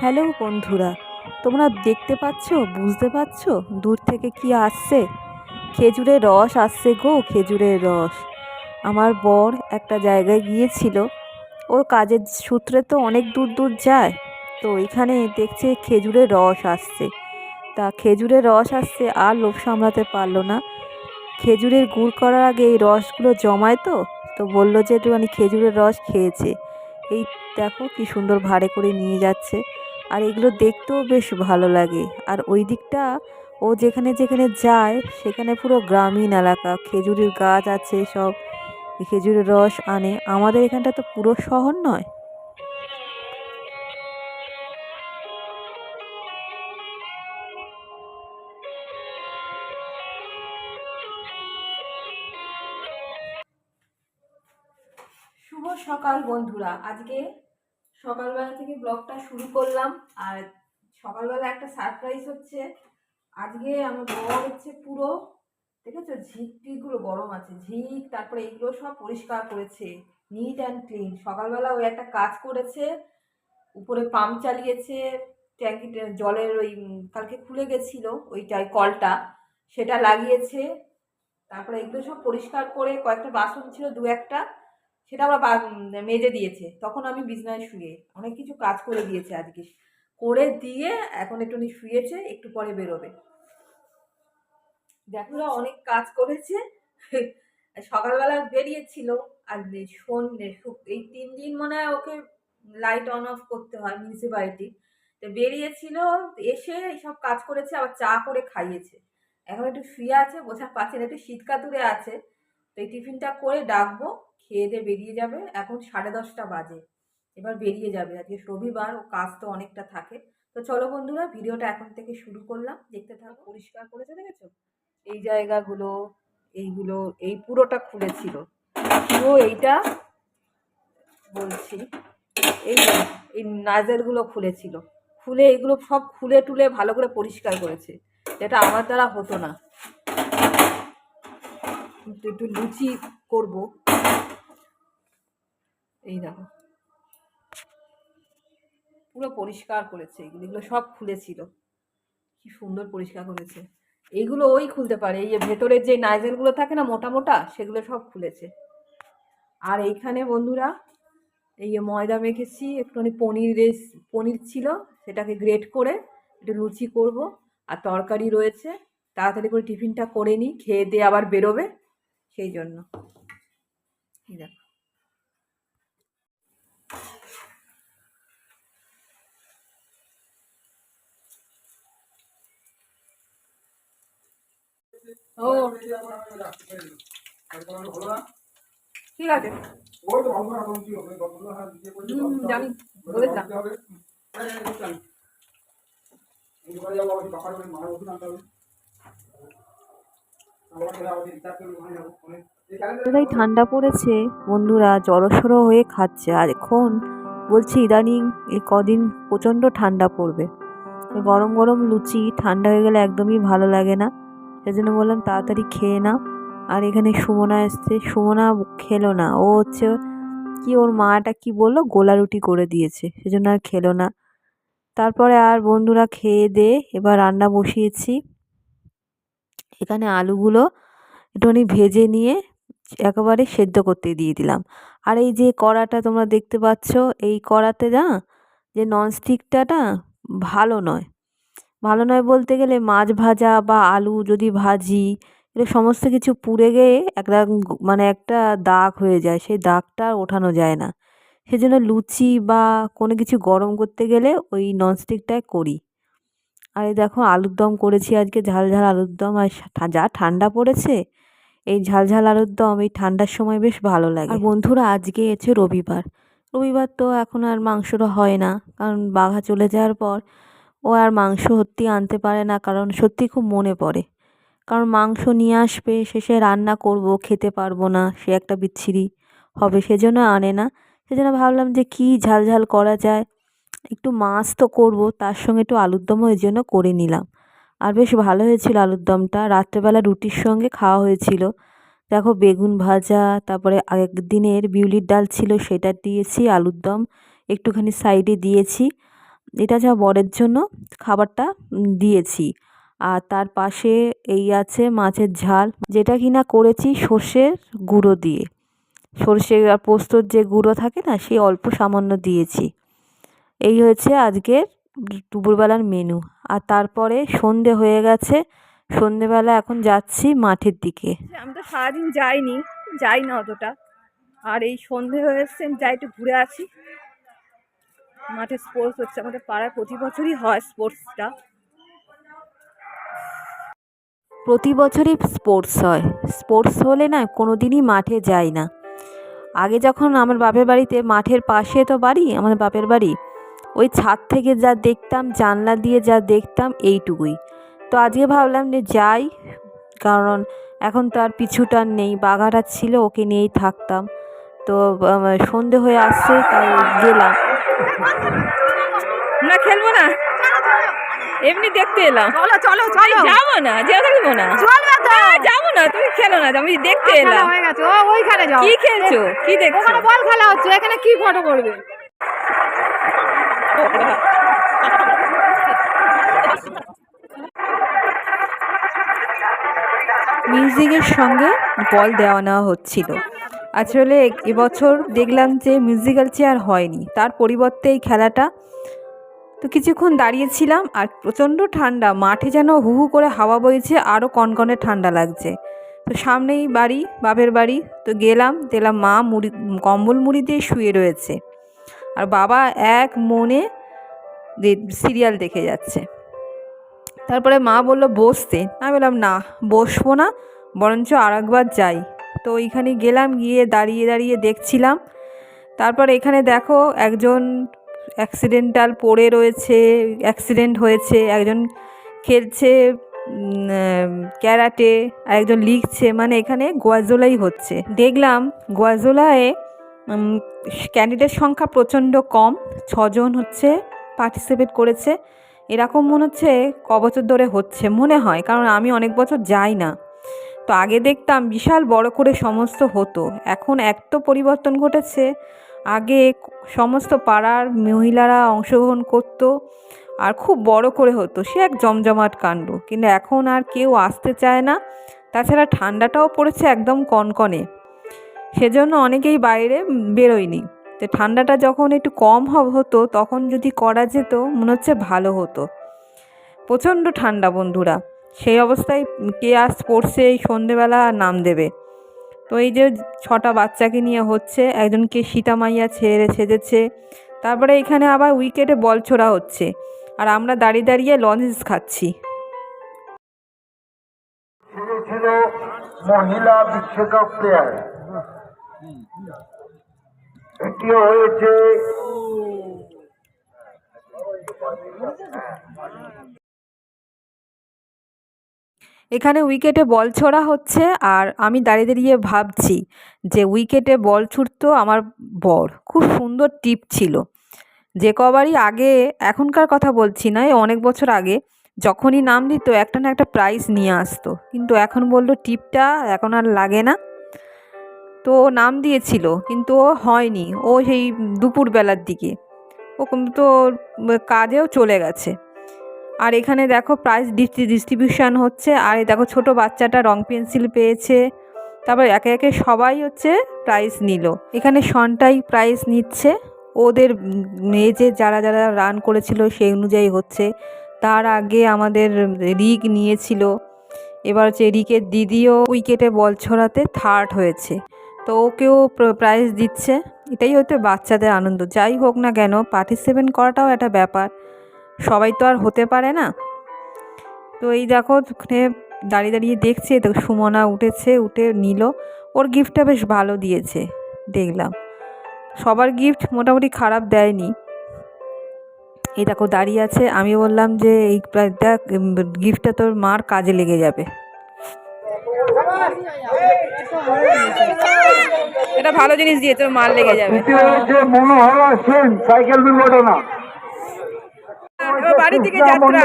Hello বন্ধুরা, তোমরা দেখতে পাচ্ছ, বুঝতে পারছ দূর থেকে কি আসছে? খেজুরের রস আসছে গো, খেজুরের রস। আমার বর একটা জায়গায় গিয়েছিল। ও কাজের সূত্রে তো অনেক দূর দূর যায়। তো এখানে দেখছে খেজুরের রস আসছে। তা খেজুরের রস আসছে আর লোভ সামলাতে পারল না। খেজুরের গুড় করার আগে এই রসগুলো জমায় তো? তো বলল যে একটুখানি খেজুরের রস খেয়েছে। এই দেখো কি সুন্দর ভাড়ে করে নিয়ে যাচ্ছে। আর এগুলো দেখতেও বেশ ভালো লাগে। আর ওই দিকটা, ও যেখানে যেখানে যায়, সেখানে পুরো গ্রামীণ এলাকা। খেজুরের গাছ আছে সব, খেজুরের রস আনে। আমাদের এখানটা তো পুরো শহর নয়। শুভ সকাল বন্ধুরা। আজকে সকালবেলা থেকে ব্লগটা শুরু করলাম, আর সকালবেলা একটা সারপ্রাইজ হচ্ছে। আজকে আমার বর হচ্ছে পুরো, দেখেছ? ঝিক টিকগুলো গরম আছে, ঝিক, তারপরে এইগুলো সব পরিষ্কার করেছে নিট অ্যান্ড ক্লিন সকালবেলা ওই একটা কাজ করেছে, উপরে পাম্প চালিয়েছে ট্যাঙ্কি জলের ওই কালকে খুলে গেছিল ওইটাই কলটা, সেটা লাগিয়েছে। তারপরে এগুলো সব পরিষ্কার করে কয়েকটা বাসন ছিল, দু একটা। সেটা উম, মেজে দিয়েছে। তখন আমি বিছনায় শুয়ে অনেক কিছু কাজ করে দিয়েছে আজকে। করে দিয়ে এখন একটুখানি শুয়েছে একটু পরে বেরোবে। দেখো অনেক কাজ করেছে। সকালবেলা বেরিয়েছিল। আর শোন এই তিন দিন মনে হয় ওকে লাইট অন অফ করতে হয় মিউনিসিপ্যালিটি তো। বেরিয়েছিল এসে সব কাজ করেছে আবার চা করে খাইয়েছে। এখন একটু শুয়ে আছে বোঝা পাচ্ছে না একটু শীতকাতুরে আছে। তো এই টিফিনটা করে ডাকবো। খেয়ে দিয়ে বেরিয়ে যাবে। এখন সাড়ে দশটা বাজে। এবার বেরিয়ে যাবে। আজকে রবিবার ও কাজ তো অনেকটা থাকে। তো চলো বন্ধুরা ভিডিওটা এখন থেকে শুরু করলাম। দেখতে থাকো। পরিষ্কার করেছে দেখেছ? এই জায়গাগুলো এইগুলো এই পুরোটা খুলেছিল। পুরো এইটা বলছি এই এই নাজেলগুলো খুলেছিল। খুলে এগুলো সব খুলে টুলে ভালো করে পরিষ্কার করেছে। যেটা আমার দ্বারা হতো না। একটু একটু লুচি করব। এই দেখো। পুরো পরিষ্কার করেছে এগুলো এগুলো সব খুলেছিল। কি সুন্দর পরিষ্কার করেছে। এইগুলো ওই খুলতে পারে, এই যে ভেতরের যে নাইজেলগুলো থাকে না মোটা মোটা, সেগুলো সব খুলেছে। আর এইখানে বন্ধুরা, এই যে ময়দা মেখেছি, একটুখানি পনির পনির ছিল, সেটাকে গ্রেট করে একটু লুচি করব। আর তরকারি রয়েছে, তাড়াতাড়ি করে টিফিনটা করে নিই, খেয়ে দিয়ে আবার বেরোবে, সেই জন্য। এই দেখো। ও ঠিক আছে। জানি ঠান্ডা পড়েছে? বন্ধুরা, জড়সড়ো হয়ে খাচ্ছে। আর এখন বলছি, ইদানিং এই কদিন প্রচণ্ড ঠান্ডা পড়বে। গরম গরম লুচি, ঠান্ডা হয়ে গেলে একদমই ভালো লাগে না। সেজন্য বললাম, তাড়াতাড়ি খেয়ে নাও। আর এখানে সুমনা এসছে। সুমনা খেলো না। ও হচ্ছে কি ওর মাটা কি বলল? গোলা রুটি করে দিয়েছে। সেজন্য আর খেলো না। তারপরে আর বন্ধুরা খেয়ে দে, এবার রান্না বসিয়েছি। এখানে আলুগুলো একটুখানি ভেজে নিয়ে একেবারে সেদ্ধ করতে দিয়ে দিলাম। আর এই যে কড়াটা তোমরা দেখতে পাচ্ছ, এই কড়াতে না যে ননস্টিকটা না ভালো নয়। ভালো নয় বলতে গেলে মাছ ভাজা বা আলু যদি ভাজি, এগুলো সমস্ত কিছু পুড়ে গিয়ে একটা মানে একটা দাগ হয়ে যায়। সেই দাগটা ওঠানো যায় না। সেজন্য লুচি বা কোনো কিছু গরম করতে গেলে ওই ননস্টিকটায় করি। আর এই দেখো আলুর দম করেছি আজকে, ঝাল ঝাল আলুর দম। আর যা ঠান্ডা পড়েছে, এই ঝাল ঝাল আলুর দম এই ঠান্ডার সময় বেশ ভালো লাগে। আর বন্ধুরা আজকে হচ্ছে রবিবার। রবিবার তো এখন আর মাংসটা হয় না, কারণ বাঘা চলে যাওয়ার পর ও আর মাংস সত্যি আনতে পারে না, কারণ সত্যি খুব মনে পড়ে। কারণ মাংস নিয়ে আসবে, শেষে রান্না করব, খেতে পারব না, সে একটা বিচ্ছিরি হবে, সেজন্য আনে না। সেজন্য ভাবলাম যে কী ঝাল ঝাল করা যায়। একটু মাছ তো করব, তার সঙ্গে একটু আলুর দমও এর জন্য করে নিলাম। আর বেশ ভালো হয়েছিল আলুর দমটা। রাত্রেবেলা রুটির সঙ্গে খাওয়া হয়েছিল। দেখো বেগুন ভাজা, তারপরে আগের দিনের বিউলির ডাল ছিল, সেটা দিয়েছি, আলুর দম একটুখানি সাইডে দিয়েছি। এটা যা বরের জন্য, খাবারটা দিয়েছি। আর তার পাশে এই আছে মাছের ঝাল, যেটা কিনা করেছি সর্ষের গুঁড়ো দিয়ে। সর্ষে আর পোস্তর যে গুঁড়ো থাকে না, সেই অল্প সামান্য দিয়েছি। এই হয়েছে আজকের দুপুরবেলার মেনু আর তারপরে সন্ধে হয়ে গেছে, সন্ধেবেলা এখন যাচ্ছি মাঠের দিকে। আমি তো সারাদিন যাইনি, যাই না অতটা। আর এই সন্ধে হয়ে আমি যাই একটু ঘুরে আসি। মাঠে স্পোর্টস হচ্ছে, আমাদের পাড়ায় প্রতি বছরই হয় স্পোর্টসটা প্রতি বছরই স্পোর্টস হয়। স্পোর্টস হলে না কোনো দিনই মাঠে যাই না। আগে যখন আমার বাপের বাড়িতে মাঠের পাশে তো বাড়ি আমাদের বাপের বাড়ি, ওই ছাদ থেকে যা দেখতাম, জানলা দিয়ে যা দেখতাম, এইটুকুই। তো আজকে ভাবলাম যে যাই, কারণ এখন তো আর পিছুটার নেই, বাঘাটা ছিল, ওকে নিয়েই থাকতাম। তো সন্ধে হয়ে আসছে তাই গেলাম। না খেলব না। এমনি দেখতে এলাম। চলো চলো চলো। যাব না যেতে দেবো না। চলবে তো যাব না তুমি খেলো না আমি দেখতে এলাম। হয়ে গেছে। ও ওইখানে যাও। কি খেলছো? কি দেখছ? ওখানে বল খেলা হচ্ছে এখানে কি ফটো করবে? মিউজিকের সঙ্গে বল দেওয়া নেওয়া হচ্ছিল। আসলে এবছর দেখলাম যে মিউজিক্যাল চেয়ার হয়নি। তার পরিবর্তে এই খেলাটা তো কিছুক্ষণ দাঁড়িয়েছিলাম আর প্রচণ্ড ঠান্ডা, মাঠে যেন হু হু করে হাওয়া বইছে আরও কনকনে ঠান্ডা লাগছে। তো সামনেই বাড়ি, বাপের বাড়ি, তো গেলাম, দেখলাম মা মুড়ি, কম্বল মুড়ি দিয়ে শুয়ে রয়েছে। আর বাবা এক মনে সিরিয়াল দেখে যাচ্ছে। তারপরে মা বলল, বসতে। আমি বললাম, না, বসবো না, বরঞ্চ আর একবার যাই। তো ওইখানে গেলাম, গিয়ে দাঁড়িয়ে দাঁড়িয়ে দেখছিলাম। তারপর এখানে দেখো একজন অ্যাক্সিডেন্টাল পড়ে রয়েছে অ্যাক্সিডেন্ট হয়েছে, একজন খেলছে ক্যারাটে আর একজন লিখছে মানে এখানে গোয়াজোলাই হচ্ছে। দেখলাম গোয়াজোলায় ক্যান্ডিডেট সংখ্যা প্রচণ্ড কম, ছজন হচ্ছে পার্টিসিপেট করেছে। এরকম মনে হচ্ছে ক বছর ধরে হচ্ছে, মনে হয়, কারণ আমি অনেক বছর যাই না। তো আগে দেখতাম বিশাল বড় করে সমস্ত হতো। এখন এক তো পরিবর্তন ঘটেছে। আগে সমস্ত পাড়ার মহিলারা অংশগ্রহণ করতো আর খুব বড় করে হতো। সে এক জমজমাট কাণ্ড। কিন্তু এখন আর কেউ আসতে চায় না। তাছাড়া ঠান্ডাটাও পড়েছে একদম কনকনে। সেজন্য অনেকেই বাইরে বেরোয়নি। তো ঠান্ডাটা যখন একটু কম হতো, তখন যদি করা যেত, মনে হচ্ছে ভালো হতো। প্রচণ্ড ঠান্ডা বন্ধুরা। সেই অবস্থায় কে আর স্পোর্টসে এই সন্ধেবেলা নাম দেবে। তো এই যে ছটা বাচ্চাকে নিয়ে হচ্ছে, একজনকে সীতামাইয়া ছেড়ে ছেড়েছে তারপরে এখানে আবার উইকেটে বল ছোড়া হচ্ছে। আর আমরা দাঁড়িয়ে দাঁড়িয়ে লঞ্চ খাচ্ছি। মহিলা বিশ্বকাপ প্লেয়ার এটিও হয়েছে এখানে উইকেটে বল ছোড়া হচ্ছে আর আমি দাঁড়িয়ে দাঁড়িয়ে ভাবছি যে উইকেটে বল ছুটতো আমার বর। খুব সুন্দর টিপ ছিল। যে কবারই আগে এখনকার কথা বলছি না অনেক বছর আগে যখনই নাম দিত একটা না একটা প্রাইজ নিয়ে আসতো। কিন্তু এখন বলল টিপটা, এখন আর লাগে না। তো নাম দিয়েছিল, কিন্তু ও হয়নি। ও সেই দুপুরবেলার দিকে। ও কিন্তু কাজেও চলে গেছে। আর এখানে দেখো প্রাইজ ডিস্ট্রিবিউশন হচ্ছে। আর দেখো ছোট বাচ্চাটা রং পেন্সিল পেয়েছে। তারপর একে একে সবাই হচ্ছে প্রাইজ নিল। এখানে সনটাই প্রাইজ নিচ্ছে। ওদের মেজে যারা যারা রান করেছিল সেই অনুযায়ী হচ্ছে। তার আগে আমাদের রিক নিয়েছিল। এবার হচ্ছে রিকের দিদিও উইকেটে বল ছড়াতে থার্ড হয়েছে। তো ওকেও প্রাইজ দিচ্ছে। এটাই হচ্ছে বাচ্চাদের আনন্দ। যাই হোক না কেন পার্টিসিপেট করাটাও একটা ব্যাপার। সবাই তো আর হতে পারে না। তো এই দেখো ওখানে দাঁড়িয়ে দাঁড়িয়ে দেখছে তো সুমনা উঠেছে উঠে নিল। ওর গিফটটা বেশ ভালো দিয়েছে দেখলাম। সবার গিফট মোটামুটি খারাপ দেয়নি। এই দেখো দাঁড়িয়ে আছে। আমি বললাম যে এই প্রাইজটা গিফটটা তোর মার কাজে লেগে যাবে। এটা ভালো জিনিস দিয়ে তোর মার লেগে যাবে। সাইকেল দুর্ঘটনা। বাড়ি থেকে যাত্রা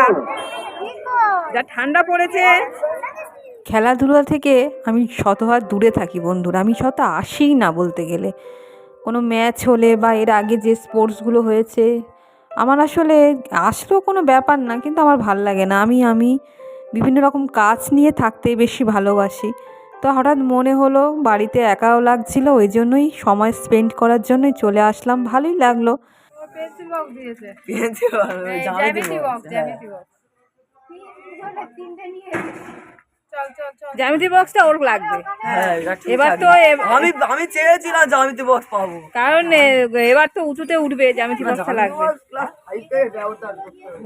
যা ঠান্ডা পড়েছে। খেলাধুলা থেকে আমি শত হাত দূরে থাকি বন্ধুরা। আমি শত আসিই না বলতে গেলে। কোনো ম্যাচ হলে বা এর আগে যে স্পোর্টসগুলো হয়েছে আমার আসলে আসলেও কোনো ব্যাপার না কিন্তু আমার ভালো লাগে না। আমি আমি বিভিন্ন রকম কাজ নিয়ে থাকতে বেশি ভালোবাসি। তো হঠাৎ মনে হলো বাড়িতে একাও লাগছিল ওই জন্যই সময় স্পেন্ড করার জন্যই চলে আসলাম। ভালোই লাগল। পেন্সিল বক্স দিয়েছে। জ্যামিতি বক্স জ্যামিতি বক্স চল চল চল। জ্যামিতি বক্সটা ওর লাগবে। হ্যাঁ এবার তো আমি আমি চেয়েছিলাম জ্যামিতি বক্স পাবো। কারণ এবার তো উঁচুতে উঠবে জ্যামিতি বক্সটা লাগবে।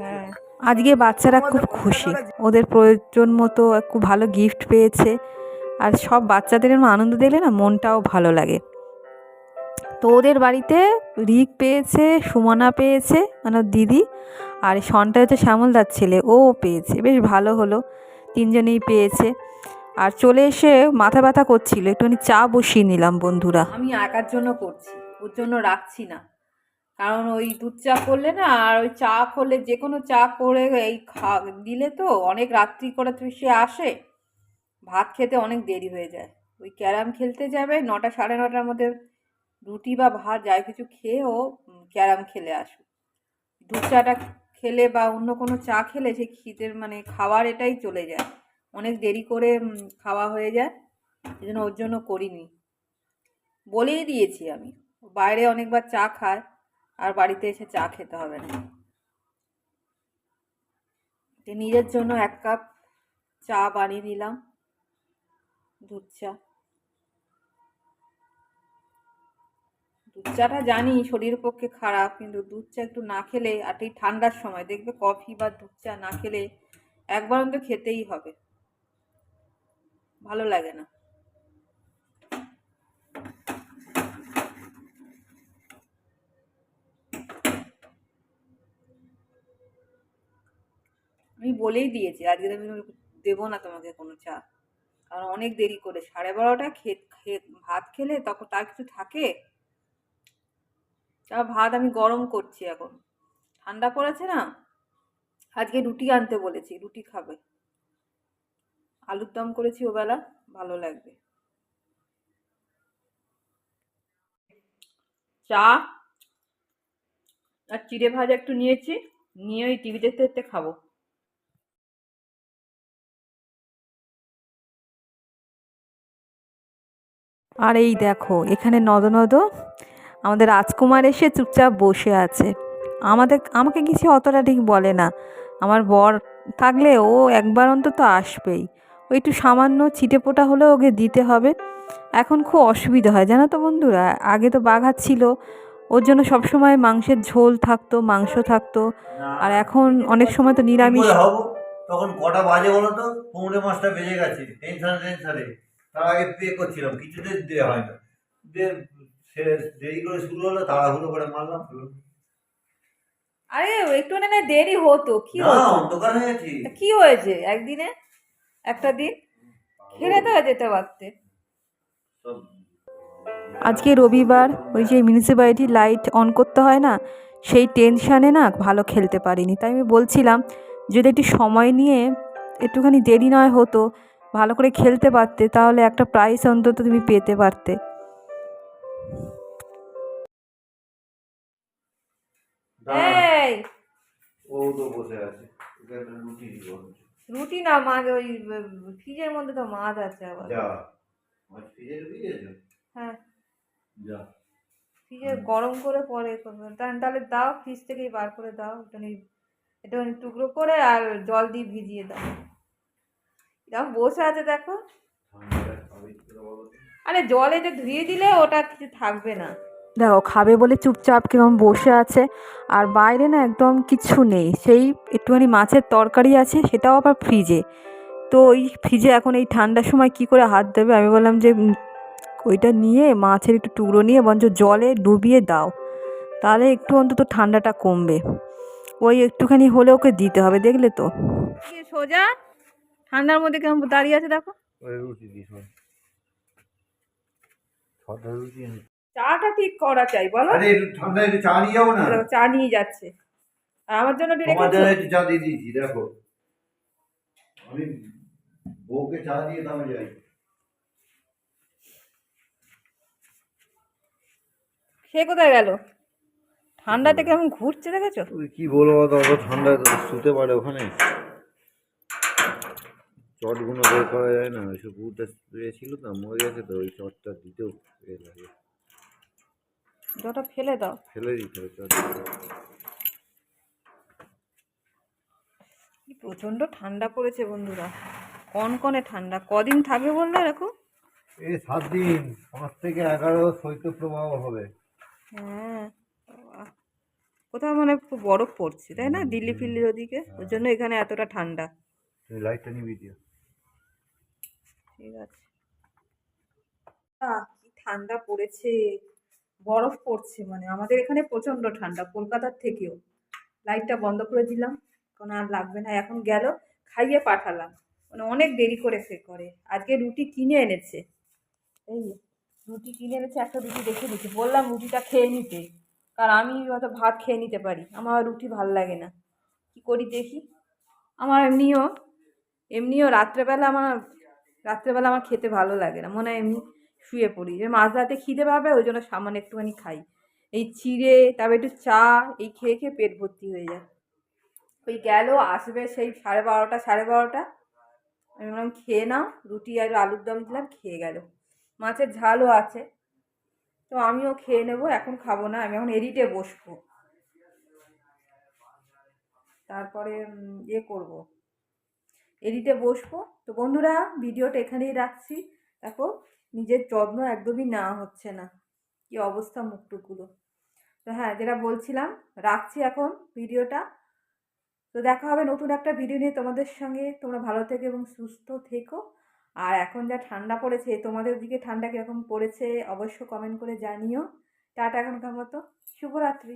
হ্যাঁ। আজকে বাচ্চারা খুব খুশি। ওদের প্রয়োজন মতো খুব ভালো গিফট পেয়েছে। আর সব বাচ্চাদের আনন্দ দিলে না মনটাও ভালো লাগে। তো ওদের বাড়িতে রিক পেয়েছে, সুমনা পেয়েছে মানে দিদি আর সনটা হচ্ছে শ্যামলদার ছেলে, ও পেয়েছে, বেশ ভালো হলো, তিনজনেই পেয়েছে। আর চলে এসে মাথা ব্যথা করছিল, একটুখানি চা বসিয়ে নিলাম বন্ধুরা। আমি একার জন্য করছি, ওর জন্য রাখছি না। কারণ ওই দুধ চা করলে না, আর ওই চা করলে যে কোনো চা করে এই খা, দিলে তো অনেক রাত্রি করে তো সে আসে, ভাত খেতে অনেক দেরি হয়ে যায়। ওই ক্যারাম খেলতে যাবে, নটা সাড়ে নটার মধ্যে রুটি বা ভাত যাই কিছু খেয়ে ও ক্যারাম খেলে আসুক দুধ চাটা খেলে বা অন্য কোনো চা খেলে সেই খিদের মানে খাওয়ার এটাই চলে যায়। অনেক দেরি করে খাওয়া হয়ে যায় এই জন্য ওর জন্য করিনি। বলেই দিয়েছি আমি, বাইরে অনেকবার চা খায়, আর বাড়িতে এসে চা খেতে হবে না। নিজের জন্য এক কাপ চা বানিয়ে নিলাম, দুধ চা। দুধ চাটা জানি শরীরের পক্ষে খারাপ, কিন্তু দুধ চা একটু না খেলে আর এই ঠান্ডার সময় দেখবে কফি বা দুধ চা না খেলে একবার অন্তত খেতেই হবে। ভালো লাগে না। আমি বলেই দিয়েছি, আজকে আমি দেবো না তোমাকে কোনো চা। কারণ অনেক দেরি করে, সাড়ে বারোটা খেত ভাত খেলে তখন তার কিছু থাকে? তা ভাত আমি গরম করছি এখন। ঠান্ডা পড়েছে না? আজকে রুটি আনতে বলেছি, রুটি খাবে। আলুর দম করেছি ওবেলা, ভালো লাগবে। চা আর চিড়ে ভাজা একটু নিয়েছি, নিয়ে ওই টিভি দেখতে দেখতে খাব। আর এই দেখো, এখানে নদ নদ আমাদের রাজকুমার এসে চুপচাপ বসে আছে। আমাদের আমাকে কিছু অতটা ঠিক বলে না। আমার বর থাকলে ও একবার অন্তত আসবেই। ও একটু সামান্য ছিটে পোটা হলেও ওকে দিতে হবে। এখন খুব অসুবিধা হয় জানো তো বন্ধুরা? আগে তো বাঘা ছিল। ওর জন্য সবসময় মাংসের ঝোল থাকতো মাংস থাকতো। আর এখন অনেক সময় তো নিরামিষ। তখন কটা বাজে বলো তো? পৌনে মাসটা বেজে গেছে। টেনশনে টেনশনে। তার আগে পে করছিলাম। কিছুতে দেওয়া হয় না সে দেরি করে শুরু হলো তাড়াহুড়ো করে মারলাম হলো। আরে একটু না দেরি হতো কি না অন্ধকার হয়ে কি হয়েছে একদিনে? একটা দিন? খেলে তো যেতে পারতে। আজকে রবিবার ওই যে মিউনিসিপ্যালিটি লাইট অন করতে হয় না সেই টেনশানে না ভালো খেলতে পারিনি। তাই আমি বলছিলাম যদি একটু সময় নিয়ে একটুখানি দেরি নয় হতো ভালো করে খেলতে পারতে তাহলে একটা প্রাইজ অন্তত তুমি পেতে পারতে। এই। ও তো বসে আছে। রুটি দিব। রুটি না মাছ ওই ফ্রিজের মধ্যে তো মাছ আছে আবার। যা। মাছ ফ্রিজে ঢুকিয়ে হ্যাঁ। যা। ফ্রিজে গরম করে পরে করবে তা- তাহলে দাও ফ্রিজ থেকেই বার করে দাও। একটুখানি একটুখানি টুকরো করে আর জল দিয়ে ভিজিয়ে দাও। এরকম বসে আছে দেখো? আরে জলে যে ধুয়ে দিলে ওটা কিছু থাকবে না। দেখো খাবে বলে চুপচাপ কেমন বসে আছে আর বাইরে না একদম কিছু নেই। সেই একটুখানি মাছের তরকারি আছে সেটাও আবার ফ্রিজে তো ওই ফ্রিজে এখন এই ঠান্ডার সময় কি করে হাত দেবে আমি বললাম যে ওইটা নিয়ে মাছের একটু টুকরো নিয়ে বরঞ্চ জলে ডুবিয়ে দাও। তাহলে একটু অন্তত ঠান্ডাটা কমবে। ওই একটুখানি হলে ওকে দিতে হবে দেখলে তো? সোজা ঠান্ডার মধ্যে কেমন দাঁড়িয়ে আছে দেখো। ওই রুটি চাটা ঠিক করা চাই বলো? আরে ঠান্ডা একটু চা নিয়ে যাব না চা নিয়ে যাচ্ছে। আর আমার জন্য তোমার জন্য একটু চা দিয়ে দিয়েছি দেখো। আমি বউকে চা দিয়ে দামে যাই। সে কোথায় গেল? ঠান্ডাতে কেমন ঘুরছে দেখেছ? কি বলব তো ঠান্ডায় তো শুতে পারে ওখানে। চটগুলো বের করা যায় না ওইসব বুটটা স্প্রে ছিল তো মরে গেছে তো ওই চটটা দিতেও লাগে জলটা ফেলে দাও। ফেলে দিতে হবে কি প্রচণ্ড ঠান্ডা পড়েছে বন্ধুরা। কনকনে ঠান্ডা? কদিন থাকবে বললে এরকম এই সাত দিন পাঁচ থেকে এগারো শৈত্যপ্রবাহ হবে। হ্যাঁ কোথাও মানে খুব বরফ পড়ছে তাই না? দিল্লি ফিল্লির ওদিকে। ওর জন্য এখানে এতটা ঠান্ডা। লাইটটা নিবি দিয়ে। ঠিক আছে। কি ঠান্ডা পড়েছে। বরফ পড়ছে মানে। আমাদের এখানে প্রচণ্ড ঠান্ডা, কলকাতার থেকেও। লাইটটা বন্ধ করে দিলাম। কোনো আর লাগবে না। এখন গেল, খাইয়ে পাঠালাম। মানে অনেক দেরি করে সে করে। আজকে রুটি কিনে এনেছে। এই রুটি কিনে এনেছে, একটা রুটি দেখে দিচ্ছি বললাম রুটিটা খেয়ে নিতে। কারণ আমি হয়তো ভাত খেয়ে নিতে পারি। আমার রুটি ভালো লাগে না। কি করি দেখি? আমার এমনিও এমনিও রাত্রেবেলা আমার রাত্রেবেলা আমার খেতে ভালো লাগে না। মনে হয় এমনি শুয়ে পড়ি। যে মাঝরাতে খিদে পাবে, ওই জন্য সামান্য একটুখানি খাই। এই চিড়ে, তারপর একটু চা, এই খেয়ে খেয়ে পেট ভর্তি হয়ে যায়। ওই গেল, আসবে সেই সাড়ে বারোটা সাড়ে বারোটা। আমি বললাম, খেয়ে নাও, রুটি আর আলুর দম দিলাম, খেয়ে গেল। মাছের ঝালও আছে। তো আমিও খেয়ে নেব, এখন খাব না, আমি এখন এডিটে বসবো। তারপরে ইয়ে করব। এডিটে বসবো। তো বন্ধুরা, ভিডিওটা এখানেই রাখছি। দেখো নিজের যত্ন একদমই নেওয়া হচ্ছে না। কি অবস্থা মুখটুকুলো তো হ্যাঁ যেটা বলছিলাম, রাখছি এখন ভিডিওটা। তো দেখা হবে নতুন একটা ভিডিও নিয়ে তোমাদের সঙ্গে। তোমরা ভালো থেকো এবং সুস্থ থেকো। আর এখন যা ঠান্ডা পড়েছে, তোমাদের দিকে ঠান্ডা কীরকম পড়েছে, অবশ্য কমেন্ট করে জানিও। টাটা এখনকার মতো। শুভরাত্রি।